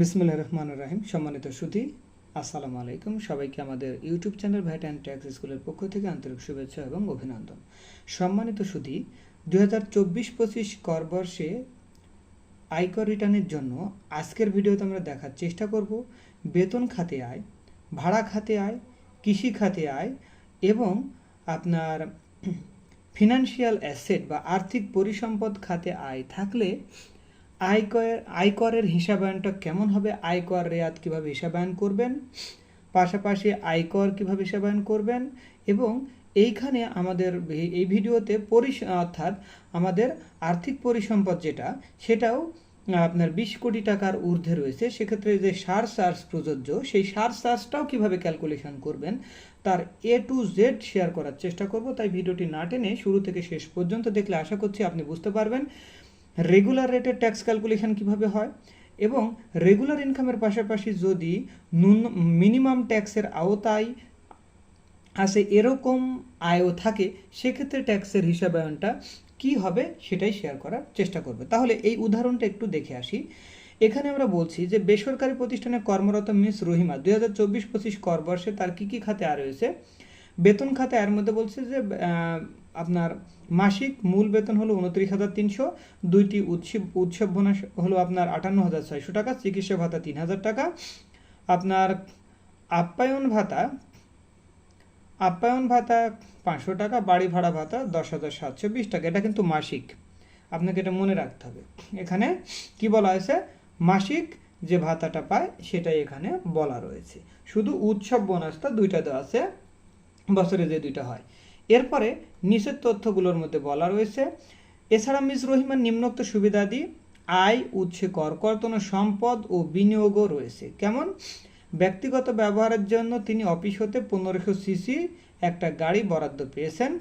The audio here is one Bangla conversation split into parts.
বিসমুল্লাহ রহমান রাহিম। সম্মানিত সুধী আসসালামু আলাইকুম। সবাইকে আমাদের YouTube channel VAT and tax স্কুলের পক্ষ থেকে আন্তরিক শুভেচ্ছা এবং অভিনন্দন। সম্মানিত সুধী দু হাজার চব্বিশ পঁচিশ করবর্ষে আয়কর রিটার্নের জন্য আজকের ভিডিওতে আমরা দেখার চেষ্টা করব বেতন খাতে আয়, ভাড়া খাতে আয়, কৃষি খাতে আয় এবং আপনার ফিনান্সিয়াল অ্যাসেট বা আর্থিক পরিসম্পদ খাতে আয় থাকলে আয়কর, আয়করের হিসাবায়নটা কেমন হবে? আয়কর রেয়াত কীভাবে হিসাবায়ন করবেন? পাশাপাশি আয়কর কীভাবে হিসাবায়ন করবেন? এবং এইখানে আমাদের এই- ভিডিওতে পরিস, অর্থাৎ আমাদের আর্থিক পরিসম্পদ যেটা, সেটাও আপনার বিশ কোটি টাকার ঊর্ধ্বে রয়েছে। সেক্ষেত্রে যে সার চার্জ প্রযোজ্য, সেই সার চার্জটাও কীভাবে ক্যালকুলেশন করবেন, তার এ টু জেড শেয়ার করার চেষ্টা করব। তাই ভিডিওটি না টেনে শুরু থেকে শেষ পর্যন্ত দেখলে আশা করছি আপনি বুঝতে পারবেন। রেগুলার রেটের ট্যাক্স ক্যালকুলেশন কীভাবে হয়? এবং রেগুলার ইনকামের পাশাপাশি যদি ন্যূন মিনিমাম ট্যাক্সের আওতায় আসে এরকম আয়ও থাকে, সেক্ষেত্রে ট্যাক্সের হিসাবায়নটা কি হবে সেটাই শেয়ার করার চেষ্টা করবে। তাহলে এই উদাহরণটা একটু দেখে আসি। এখানে আমরা বলছি যে বেসরকারি প্রতিষ্ঠানে কর্মরত মিস রহিমা দুই হাজার চব্বিশ পঁচিশ করবর্ষে তার কী কী খাতে আয় রয়েছে? বেতন খাতে এর মধ্যে বলছে যে আপনার মাসিক মূল বেতন হলো উনত্রিশ হাজার তিনশো, দুইটি উৎসব উৎসব বোনাস হলো আপনার আটান্ন হাজার ছয়শো টাকা, চিকিৎসা ভাতা তিন হাজার টাকা। আপনার আপ্যায়ন ভাতা আপ্যায়ন ভাতা পাঁচশো টাকা, বাড়ি ভাড়া ভাতা দশ হাজার সাতশো বিশ টাকা। এটা কিন্তু মাসিক। আপনাকে এটা মনে রাখতে হবে। এখানে কি বলা হয়েছে? মাসিক যে ভাতাটা পায়, সেটাই এখানে বলা রয়েছে। শুধু উৎসব বোনাসটা দুইটা দেওয়া আছে, বছরে যে দুইটা হয়। এরপরে নিচের তথ্যগুলোর মধ্যে বলা রয়েছে, এছাড়া মিস রহিমার নিম্নোক্ত সুবিধাদি আয়, উৎসে কর কর্তন সম্পদ ও বিনিয়োগও রয়েছে। কেমন? ব্যক্তিগত ব্যবহারের জন্য তিনি অফিস হতে পনেরোশো সিসি একটা গাড়ি বরাদ্দ পেয়েছেন।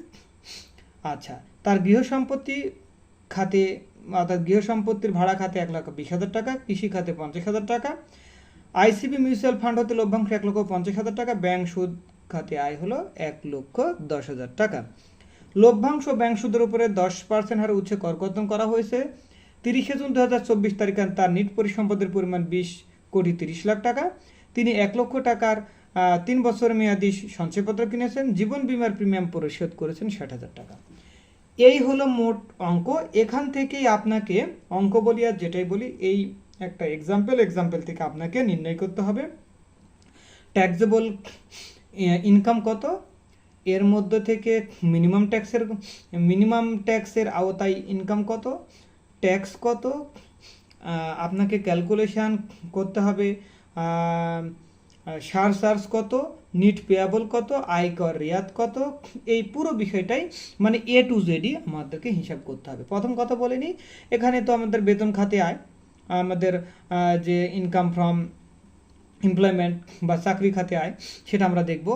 আচ্ছা তার গৃহ সম্পত্তি খাতে, অর্থাৎ গৃহ সম্পত্তির ভাড়া খাতে এক লক্ষ বিশ হাজার টাকা, কৃষি খাতে পঞ্চাশ হাজার টাকা, আইসিবি মিউচুয়াল ফান্ড হতে লভ্যাংশ এক লক্ষ পঞ্চাশ হাজার টাকা, ব্যাংক সুদ খাতে আয় হলো এক লক্ষ দশ হাজার টাকা। লভ্যাংশ ব্যাংক সুদের উপরে দশ পার্সেন্ট হারে উচ্চ করকর্তন করা হয়েছে। তিরিশে জুন দু হাজার চব্বিশ তারিখে তার নিট পরিসম্পদের পরিমাণ বিশ কোটি তিরিশ লাখ টাকা। তিনি এক লক্ষ টাকার তিন বছর মেয়াদি সঞ্চয়পত্র কিনেছেন। জীবন বিমার প্রিমিয়াম পরিশোধ করেছেন ষাট হাজার টাকা। এই হলো মোট অঙ্ক। এখান থেকেই আপনাকে অঙ্ক বলি আর যেটাই বলি, এই একটা এক্সাম্পল এক্সাম্পল থেকে আপনাকে নির্ণয় করতে হবে। ট্যাক্সেবল ইনকাম কত? এর মধ্যে থেকে মিনিমাম ট্যাক্সের মিনিমাম ট্যাক্সের আওতায় ইনকাম কত? ট্যাক্স কত? আপনাকে ক্যালকুলেশন করতে হবে। সার চার্জ কত? নিট পেয়াবল কত? আয়কর রিয়াত কত? এই পুরো বিষয়টাই মানে এ টু জেডই আমাদেরকে হিসাব করতে হবে। প্রথম কথা বলে নিই, এখানে তো আমাদের বেতন খাতে আয়, আমাদের যে ইনকাম ফ্রম এমপ্লয়মেন্ট বা চাকরি খাতে আয়, সেটা আমরা দেখব।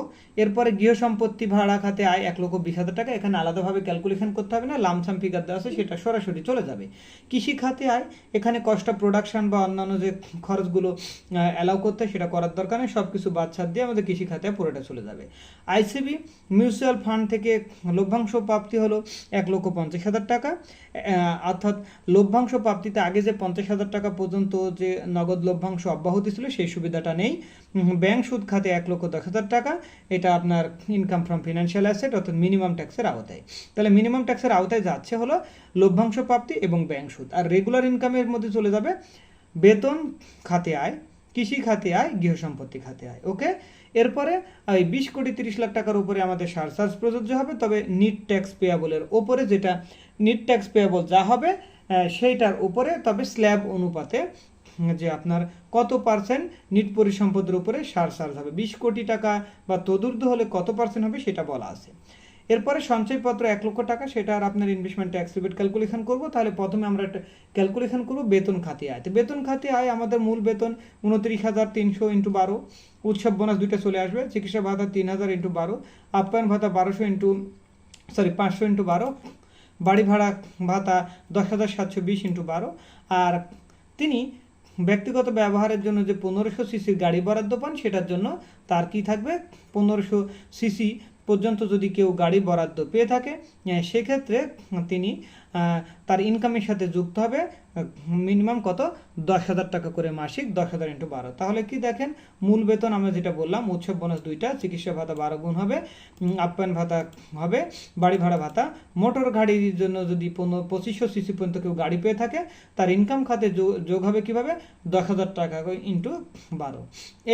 এরপরে গৃহ সম্পত্তি ভাড়া খাতে আয় এক লক্ষ বিশ হাজার টাকা। এখানে আলাদাভাবে ক্যালকুলেশন করতে হবে না লামসাম ফিগার দেওয়া আছে, সেটা সরাসরি চলে যাবে। কৃষি খাতে আয়, এখানে কষ্ট প্রোডাকশন বা অন্যান্য যে খরচগুলো অ্যালাউ করতে সেটা করার দরকার নেই সব কিছু ছাড় দিয়ে আমাদের কৃষি খাতে পুরোটা চলে যাবে। আইসিবি মিউচুয়াল ফান্ড থেকে লভ্যাংশ প্রাপ্তি হলো এক লক্ষ পঞ্চাশ হাজার টাকা। অর্থাৎ লভ্যাংশ প্রাপ্তিতে আগে যে পঞ্চাশ হাজার টাকা পর্যন্ত যে নগদ লভ্যাংশ অব্যাহতি ছিল, সেই সুবিধাটা নেই। উম, ব্যাংক সুদ খাতে এক লক্ষ দশ হাজার টাকা এটা আপনার ইনকাম ফ্রম ফিনান্সিয়াল অ্যাসেট অর্থাৎ মিনিমাম ট্যাক্সের আওতায়। তাহলে মিনিমাম ট্যাক্সের আওতায় যাচ্ছে হলো লভ্যাংশ প্রাপ্তি এবং ব্যাংক সুদ। আর রেগুলার ইনকামের মধ্যে চলে যাবে বেতন খাতে আয় কৃষি খাতে আয় গৃহ সম্পত্তি খাতে আয় ওকে এরপরে এই বিশ কোটি তিরিশ লাখ টাকার উপরে আমাদের সার চার্জ প্রযোজ্য হবে তবে নিট ট্যাক্স পেয়াবলের ওপরে যেটা নিট ট্যাক্স পেয়াবল যা হবে সেইটার উপরে তবে স্ল্যাব অনুপাতে যে আপনার কত পার্সেন্ট নিট পরিসম্পদের উপরে সার চার্জ হবে? বিশ কোটি টাকা বা তদুর্ধ হলে কত পার্সেন্ট হবে সেটা বলা আছে। এরপরে সঞ্চয়পত্র এক লক্ষ টাকা, সেটা আর আপনার ইনভেস্টমেন্ট ট্যাক্স রিবেট ক্যালকুলেশন করব, তাহলে প্রথমে আমরা ক্যালকুলেশন করব বেতন খাতে আয়। তো বেতন খাতে আয় আমাদের মূল বেতন উনত্রিশ হাজার তিনশো ইন্টু বারো, উৎসব বোনাস দুইটা চলে আসবে, চিকিৎসা ভাতা তিন হাজার ইন্টু বারো, আপ্যায়ন ভাতা বারোশো ইন্টু সরি পাঁচশো ইন্টু বারো, বাড়ি ভাড়া ভাতা দশ হাজার সাতশো বিশ ইন্টু বারো, আর তিনি ব্যক্তিগত ব্যবহারের জন্য যে পনেরোশো সিসির গাড়ি বরাদ্দ পান, সেটার জন্য তার কি থাকবে? পনেরোশো সিসি পর্যন্ত যদি কেউ গাড়ি বরাদ্দ পেয়ে থাকে সেক্ষেত্রে তিনি তার ইনকামের সাথে যুক্ত হবে মিনিমাম কত? দশ হাজার টাকা করে মাসিক, দশ হাজার ইন্টু বারো। তাহলে কি দেখেন, মূল বেতন আমরা যেটা বললাম, উৎসব বোনাস দুইটা, চিকিৎসা ভাতা বারো গুণ হবে আপ্যায়ন ভাতা হবে, বাড়ি ভাড়া ভাতা। মোটর গাড়ির জন্য যদি পনেরো, পঁচিশশো সিসি পর্যন্ত কেউ গাড়ি পেয়ে থাকে, তার ইনকাম খাতে যোগ হবে কীভাবে? দশ হাজার টাকা ইন্টু বারো।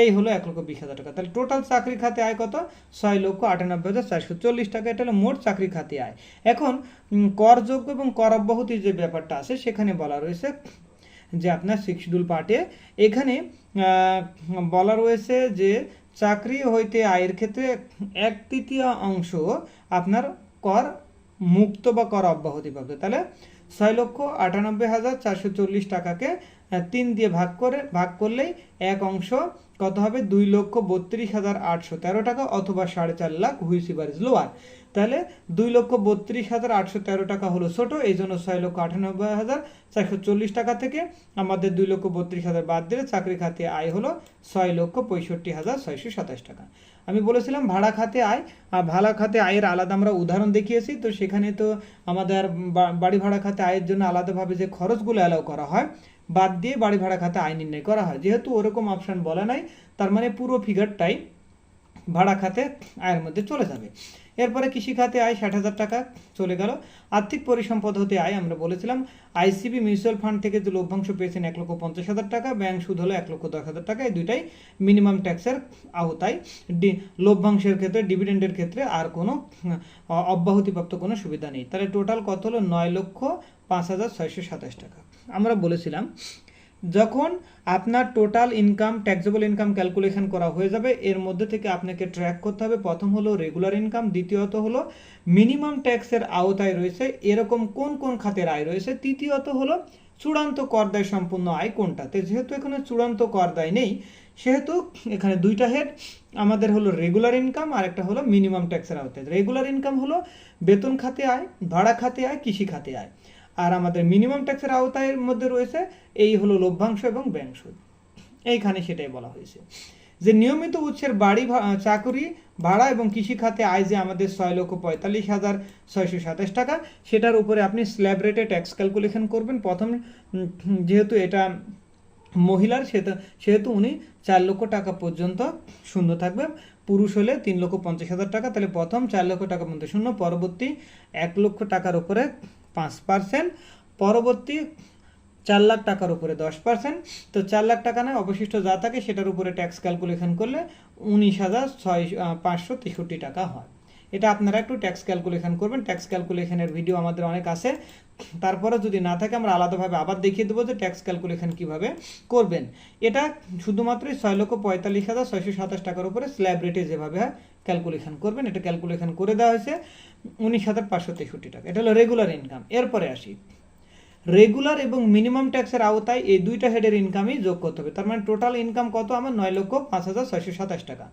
এই হলো এক লক্ষ বিশ হাজার টাকা। তাহলে টোটাল চাকরি খাতে আয় কত? ছয় লক্ষ আটানব্বই হাজার চারশো চল্লিশ টাকা। এটা হলো মোট চাকরি খাতে আয়। এখন করযোগ্য এবং কর অব্যাহতির যে ব্যাপারটা আছে, সেখানে বলা রয়েছে যে আপনার শিডিউল পার্টে এখানে বলা রয়েছে যে চাকরি হইতে আয়ের ক্ষেত্রে এক তৃতীয় অংশ আপনার কর মুক্ত বা কর অব্যাহতি পাবে। তাহলে ছয় লক্ষ আটানব্বই হাজার চারশো চল্লিশ টাকাকে তিন দিয়ে ভাগ করে, ভাগ করলেই এক অংশ কত হবে? দুই লক্ষ বত্রিশ হাজার আটশো তেরো টাকা অথবা সাড়ে চার লাখ হুইস ইজ লোয়ার। তাহলে দুই লক্ষ বত্রিশ হাজার আটশো তেরো টাকা হলো ছোট, এই জন্য ছয় লক্ষ আটানব্বই হাজার চারশো চল্লিশ টাকা থেকে আমাদের দুই লক্ষ বত্রিশ হাজার বাদ দিলে চাকরি খাতে আয় হলো ছয় লক্ষ পঁয়ষট্টি হাজার ছয়শো সাতাশ টাকা। আমি বলেছিলাম ভাড়া খাতে আয়, আর ভাড়া খাতে আয়ের আলাদা আমরা উদাহরণ দেখিয়েছি, তো সেখানে তো আমাদের বাড়ি ভাড়া খাতে আয়ের জন্য আলাদাভাবে যে খরচগুলো অ্যালাউ করা হয়, বাদ দিয়ে বাড়ি ভাড়া খাতে আয় নির্ণয় করা হয়। যেহেতু ওরকম অপশন বলা নাই, তার মানে পুরো ফিগারটাই ভাড়া খাতে আয়ের মধ্যে চলে যাবে। এরপরে কৃষি খাতে আয় ষাট হাজার টাকা চলে গেল। আর্থিক পরিসম্পদ হতে আয়, আমরা বলেছিলাম, আইসিবি মিউচুয়াল ফান্ড থেকে যে লভ্যাংশ পেয়েছেন এক লক্ষ পঞ্চাশ হাজার টাকা, ব্যাংক সুদ হলো এক লক্ষ দশ হাজার টাকা, এই দুইটাই মিনিমাম ট্যাক্সের আওতায়। ডি, লভ্যাংশের ক্ষেত্রে, ডিভিডেন্ডের ক্ষেত্রে আর কোনো অব্যাহতিপ্রাপ্ত কোনো সুবিধা নেই। তাহলে টোটাল কত হলো? নয় লক্ষ পাঁচ হাজার ছয়শো সাতাশ টাকা। আমরা বলেছিলাম যখন আপনার total income taxable income calculation করা হয়ে যাবে, এর মধ্যে থেকে আপনাকে ট্র্যাক করতে হবে। প্রথম হলো রেগুলার ইনকাম দ্বিতীয়ত হলো মিনিমাম ট্যাক্সের আওতায় রয়েছে, এরকম কোন কোন খাতের আয় রয়েছে। তৃতীয়ত হলো চূড়ান্ত করদায় সম্পূর্ণ আয় কোনটাতে? যেহেতু এখানে চূড়ান্ত করদায় নেই, সেহেতু এখানে দুইটা হেড আমাদের হলো রেগুলার ইনকাম আর একটা হলো মিনিমাম ট্যাক্সের আওতায়। রেগুলার ইনকাম হলো বেতন খাতে আয়, ভাড়া খাতে আয়, কৃষি খাতে আয়। আর আমাদের মিনিমাম ট্যাক্সের আওতায় মধ্যে রয়েছে, এই হলো লভ্যাংশ এবং ব্যাংক সুদ। এইখানে সেটাই বলা হয়েছে। যে নিয়মিত উৎসের বাড়ি চাকরি ভাড়া এবং কৃষি খাতে আয় যে আমাদের ছয় লক্ষ পঁয়তাল্লিশ হাজার ছয়শো সাতাশ টাকা, সেটার উপরে আপনি স্ল্যাব রেটে ট্যাক্স ক্যালকুলেশন করবেন। প্রথম যেহেতু এটা মহিলার সেটা সেহেতু উনি চার লক্ষ টাকা পর্যন্ত শূন্য থাকবে। পুরুষ হলে তিন লক্ষ পঞ্চাশ হাজার টাকা, তাহলে প্রথম চার লক্ষ টাকা পর্যন্ত শূন্য, পরবর্তী এক লক্ষ টাকার উপরে পাঁচ পার্সেন্ট, পরবর্তী চার লাখ টাকার উপরে দশ পার্সেন্ট। তো চার লাখ টাকা না, অবশিষ্ট যা থাকে সেটার উপরে ট্যাক্স ক্যালকুলেশন করলে উনিশ হাজার ছয় পাঁচশো তেষট্টি টাকা হয়। এটা আপনারা একটু ট্যাক্স ক্যালকুলেশন করবেন। ট্যাক্স ক্যালকুলেশনের ভিডিও আমাদের অনেক আছে। তারপরে যদি না থাকে, আমরা আলাদাভাবে আবার দেখিয়ে দেবো যে ট্যাক্স ক্যালকুলেশন কীভাবে করবেন। এটা শুধুমাত্র ছয় লক্ষ পঁয়তাল্লিশ হাজার ছয়শো সাতাশ টাকার উপরে স্ল্যাব রেটে যেভাবে হয় ক্যালকুলেশন করবেন। এটা ক্যালকুলেশন করে দেওয়া হয়েছে উনিশ হাজার পাঁচশো তেষট্টি টাকা। এটা হলো রেগুলার ইনকাম এরপরে আসি। রেগুলার এবং মিনিমাম ট্যাক্সের আওতায় এই দুইটা হেডের ইনকামই যোগ করতে হবে। তার মানে টোটাল ইনকাম কত? আমার নয় লক্ষ পাঁচ হাজার ছয়শো সাতাশ টাকা।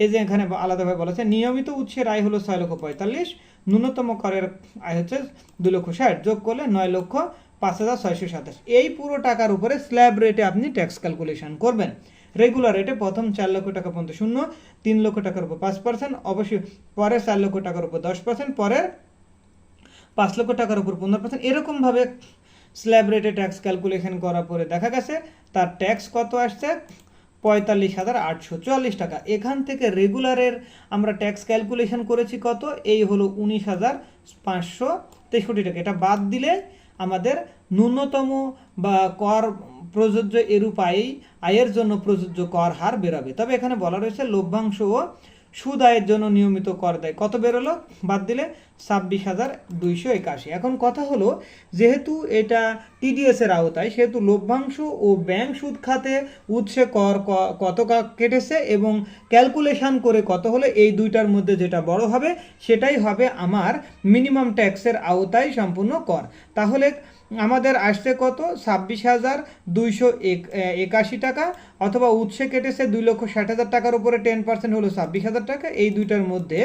এই যে এখানে আলাদাভাবে বলেছে, নিয়মিত উৎসের আয় হলো ছয় লক্ষ পঁয়তাল্লিশ, ন্যূনতম করের আয় হচ্ছে দুই লক্ষ ষাট, যোগ করলে নয় লক্ষ পাঁচ হাজার ছয়শো সাতাশ। এই পুরো টাকার উপরে স্ল্যাব রেটে আপনি ট্যাক্স ক্যালকুলেশন করবেন। রেগুলার রেটে প্রথম চার লক্ষ টাকা পর্যন্ত শূন্য, তিন লক্ষ টাকার উপর পাঁচ পার্সেন্ট অবশ্যই পরে চার লক্ষ টাকার উপর দশ পার্সেন্ট পরে পাঁচ লক্ষ টাকার উপর পনেরো পার্সেন্ট এরকমভাবে স্ল্যাব রেটে ট্যাক্স ক্যালকুলেশন করার পরে দেখা গেছে, তার ট্যাক্স কত আসছে? পঁয়তাল্লিশ হাজার আটশো চুয়াল্লিশ টাকা। এখান থেকে রেগুলারের আমরা ট্যাক্স ক্যালকুলেশন করেছি কত? এই হলো উনিশ হাজার পাঁচশো তেষট্টি টাকা। এটা বাদ দিলে আমাদের ন্যূনতম বা কর প্রযোজ্য এরূপ আয়, আয়ের জন্য প্রযোজ্য কর হার বেরাবে। তবে এখানে বলা রয়েছে লভ্যাংশ ও সুদ আয়ের জন্য নিয়মিত কর দেয়। কত বেরোলো? বাদ দিলে ছাব্বিশ হাজার দুইশো একাশি। এখন কথা হলো, যেহেতু এটা টিডিএস এর আওতায়, সেহেতু লভ্যাংশ ও ব্যাংক সুদ খাতে উৎসে কর কত কেটেছে এবং ক্যালকুলেশন করে কত হলে এই দুইটার মধ্যে যেটা বড় হবে, সেটাই হবে আমার মিনিমাম ট্যাক্সের আওতায় সম্পূর্ণ কর। তাহলে আমাদের আসছে কত? ছাব্বিশ হাজার দুইশো একাশি টাকা, অথবা উৎসে কেটেছে দুই লক্ষ ষাট হাজার টাকার উপরে টেন পার্সেন্ট হলো ছাব্বিশ হাজার টাকা। এই দুইটার মধ্যে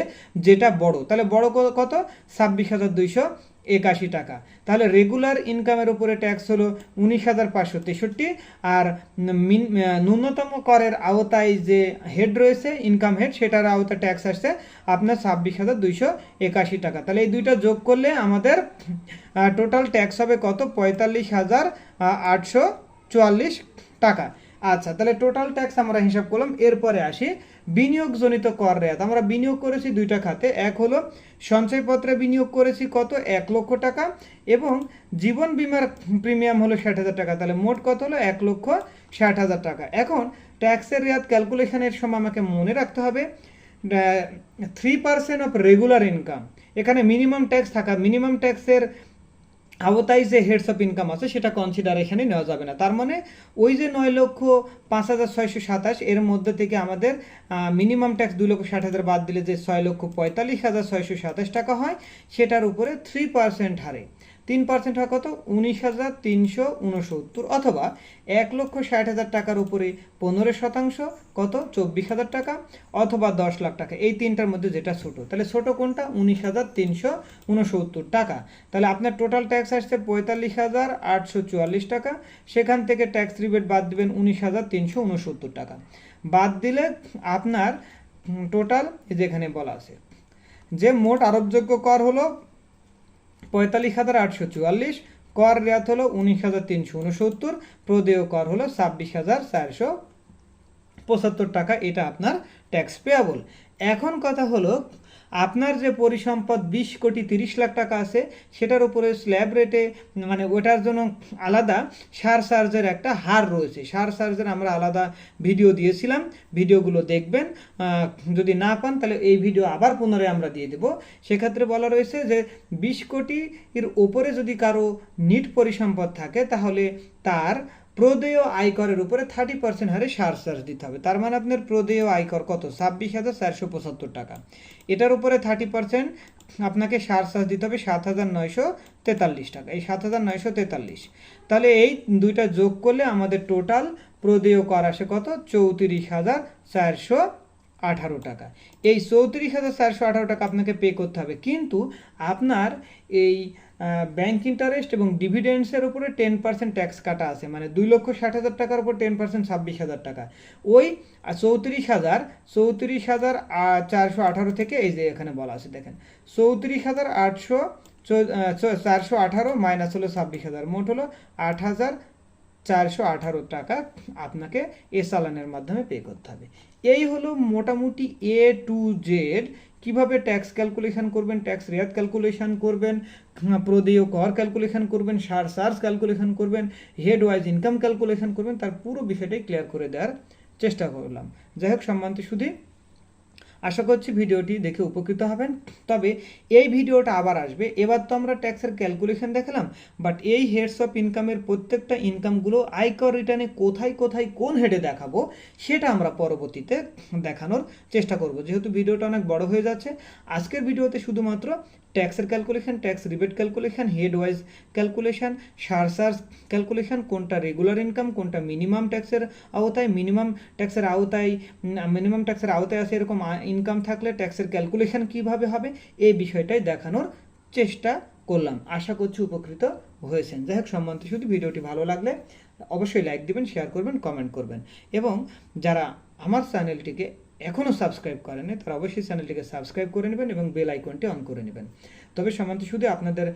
যেটা বড়, তাহলে বড় কত? ছাব্বিশ হাজার দুইশো একাশি টাকা। তাহলে রেগুলার ইনকামের উপরে ট্যাক্স হলো উনিশ হাজার পাঁচশো তেষট্টি আর ন্যূনতম করের আওতায় যে হেড রয়েছে ইনকাম হেড সেটার আওতায় ট্যাক্স আসছে আপনার ছাব্বিশ হাজার দুইশো একাশি টাকা। তাহলে এই দুইটা যোগ করলে আমাদের টোটাল ট্যাক্স হবে কত? পঁয়তাল্লিশ হাজার আটশো চুয়াল্লিশ টাকা। আচ্ছা তাহলে টোটাল ট্যাক্স আমরা হিসাব করলাম। এরপরে আসি বিনিয়োগজনিত কর রেয়াত। আমরা বিনিয়োগ করেছি দুইটা খাতে। এক হলো সঞ্চয়পত্রে বিনিয়োগ করেছি কত? এক লক্ষ টাকা। এবং জীবন বিমার প্রিমিয়াম হলো ষাট হাজার টাকা। তাহলে মোট কত হলো? এক লক্ষ ষাট হাজার টাকা। এখন ট্যাক্সের রেয়াত ক্যালকুলেশনের সময় আমাকে মনে রাখতে হবে three percent of regular income এখানে মিনিমাম ট্যাক্স থাকা মিনিমাম ট্যাক্সের আওতায় যে হেডস অফ ইনকাম আছে, সেটা কনসিডার এখানে নেওয়া যাবে না। তার মানে ওই যে নয় লক্ষ পাঁচ হাজার ছয়শো সাতাশ, এর মধ্যে থেকে আমাদের মিনিমাম ট্যাক্স দুই লক্ষ ষাট হাজার বাদ দিলে যে ছয় লক্ষ পঁয়তাল্লিশ হাজার ছয়শো সাতাশ টাকা হয়, সেটার উপরে থ্রি পার্সেন্ট হারে। তিন পার্সেন্ট হয় কত? উনিশ হাজার তিনশো উনসত্তর অথবা এক লক্ষ ষাট হাজার টাকার উপরে পনেরো শতাংশ কত? চব্বিশ হাজার টাকা অথবা দশ লাখ টাকা। এই তিনটার মধ্যে যেটা ছোটো, তাহলে ছোটো কোনটা? উনিশ হাজার তিনশো উনসত্তর টাকা। তাহলে আপনার টোটাল ট্যাক্স আসছে পঁয়তাল্লিশ হাজার আটশো চুয়াল্লিশ টাকা। সেখান থেকে ট্যাক্স রিবেট বাদ দিবেন উনিশ হাজার তিনশো উনসত্তর টাকা। বাদ দিলে আপনার টোটাল যেখানে বলা আছে, যে মোট আরোপযোগ্য কর হলো পঁয়তাল্লিশ হাজার আটশো চুয়াল্লিশ, কর রেয়াত হলো উনিশ হাজার তিনশো উনসত্তর, প্রদেয় কর হলো ছাব্বিশ হাজার চারশো পঁচাত্তর টাকা, এটা আপনার ট্যাক্স পেয়াবল এখন কথা হলো আপনার যে পরিসম্পদ বিশ কোটি তিরিশ লাখ টাকা আছে, সেটার উপরে স্ল্যাব রেটে মানে ওটার জন্য আলাদা সার চার্জের একটা হার রয়েছে। সার চার্জের আমরা আলাদা ভিডিও দিয়েছিলাম। ভিডিওগুলো দেখবেন। যদি না পান, তাহলে এই ভিডিও আবার পুনরায় আমরা দিয়ে দেব। সেক্ষেত্রে বলা রয়েছে যে, বিশ কোটি এর ওপরে যদি কারও নিট পরিসম্পদ থাকে, তাহলে তার প্রদেয় আয়করের উপরে থার্টি পার্সেন্ট হারে সার চার্জ দিতে হবে। তার মানে আপনার প্রদেয় আয়কর কত? ছাব্বিশ হাজার চারশো পঁচাত্তর টাকা। এটার উপরে থার্টি পার্সেন্ট আপনাকে সার চার্জ দিতে হবে সাত হাজার নয়শো তেতাল্লিশ টাকা। এই সাত হাজার নয়শো তেতাল্লিশ। তাহলে এই দুইটা যোগ করলে আমাদের টোটাল প্রদেয় কর আসে কত? চৌত্রিশ হাজার চারশো আঠারো টাকা। এই চৌত্রিশ হাজার চারশো আঠারো টাকা আপনাকে পে করতে হবে। কিন্তু আপনার এই ব্যাংক ইন্টারেস্ট এবং ডিভিডেন্ডসের উপরে টেন পার্সেন্ট ট্যাক্স কাটা আছে। মানে দুই লক্ষ ষাট হাজার টাকার উপর টেন পার্সেন্ট ছাব্বিশ হাজার টাকা। ওই চৌত্রিশ হাজার চৌত্রিশ হাজার চারশো আঠারো থেকে এই যে এখানে বলা আছে, দেখেন। চৌত্রিশ হাজার আটশো চারশো আঠারো মাইনাস হলো ছাব্বিশ হাজার। মোট হলো আট হাজার চারশো আঠারো টাকা আপনাকে এ চালানের মাধ্যমে পে করতে হবে। এই হলো মোটামুটি এ টু জেড কীভাবে ট্যাক্স ক্যালকুলেশন করবেন ট্যাক্স রেয়াত ক্যালকুলেশন করবেন প্রদেয় কর ক্যালকুলেশন করবেন, সার সার্জ ক্যালকুলেশন করবেন হেড ওয়াইজ ইনকাম ক্যালকুলেশন করবেন, তার পুরো বিষয়টাই ক্লিয়ার করে দেওয়ার চেষ্টা করলাম। যাই হোক, সম্মানিত শুধু আশা করছি ভিডিওটি দেখে উপকৃত হবেন। তবে এই ভিডিওটা আবার আসবে। এবার তো আমরা ট্যাক্সের ক্যালকুলেশন দেখালাম, বাট এই হেডস অফ ইনকামের প্রত্যেকটা ইনকামগুলো আয়কর রিটার্নে কোথায় কোথায়, কোন হেডে দেখাবো, সেটা আমরা পরবর্তীতে দেখানোর চেষ্টা করব। যেহেতু ভিডিওটা অনেক বড় হয়ে যাচ্ছে, আজকের ভিডিওতে শুধুমাত্র ট্যাক্সের calculation tax rebate calculation head wise calculation surcharge calculation কোনটা রেগুলার ইনকাম কোনটা মিনিমাম ট্যাক্সের আওতায় মিনিমাম ট্যাক্সের আওতায় মিনিমাম ট্যাক্সের আওতায় আসে এরকম ইনকাম থাকলে ট্যাক্সের ক্যালকুলেশন কীভাবে হবে, এই বিষয়টাই দেখানোর চেষ্টা করলাম। আশা করছি উপকৃত হয়েছেন। যাই হোক সম্বন্ধে শুধু ভিডিওটি ভালো লাগলে অবশ্যই লাইক দিবেন শেয়ার করবেন কমেন্ট করবেন। এবং যারা আমার চ্যানেলটিকে এখনও সাবস্ক্রাইব করেনি তারা অবশ্যই চ্যানেলটিকে সাবস্ক্রাইব করে নেবেন এবং বেল আইকনটি অন করে নেবেন। তবে সমান্ত শুধু আপনাদের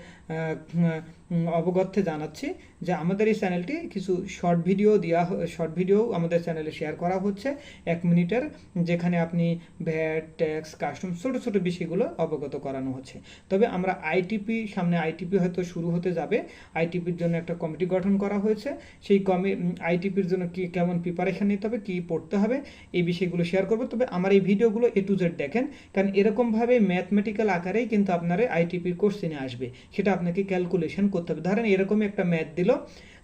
অবগত্যে জানাচ্ছি যে আমাদের এই চ্যানেলটি কিছু শর্ট ভিডিও দেওয়া শর্ট ভিডিও আমাদের চ্যানেলে শেয়ার করা হচ্ছে। এক মিনিটের, যেখানে আপনি ভ্যাট ট্যাক্স কাস্টম ছোটো ছোটো বিষয়গুলো অবগত করানো হচ্ছে। তবে আমরা আইটিপি সামনে আইটিপি হয়তো শুরু হতে যাবে। আইটিপির জন্য একটা কমিটি গঠন করা হয়েছে। সেই কমি আইটিপির জন্য কি, কেমন প্রিপারেশন নিতে হবে, কী পড়তে হবে, এই বিষয়গুলো শেয়ার করব। তবে আমার এই ভিডিওগুলো এ টু জেড দেখেন, কারণ এরকমভাবে ম্যাথমেটিক্যাল আকারেই কিন্তু আপনারা আইটিপির কোশ্চেনে আসবে। সেটা আপনাকে ক্যালকুলেশন করতে হবে। ধরেন এরকমই একটা ম্যাথ দিল,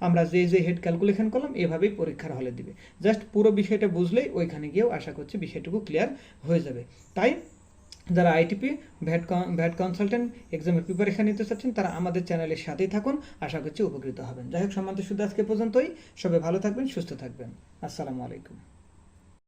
আমরা যে যে হেড ক্যালকুলেশন করলাম, এভাবেই পরীক্ষার হলে দিবে। জাস্ট পুরো বিষয়টা বুঝলেই ওইখানে গিয়েও আশা করছি বিষয়টুকু ক্লিয়ার হয়ে যাবে। তাই যারা আইটিপি ভ্যাট ভ্যাট কনসালটেন্ট এক্সামের প্রিপারেশন নিতে চাচ্ছেন, তারা আমাদের চ্যানেলের সাথেই থাকুন। আশা করছি উপকৃত হবেন। যাই হোক সম্বন্ধে শুধু আজকে পর্যন্তই। সবাই ভালো থাকবেন, সুস্থ থাকবেন। আসসালামু আলাইকুম।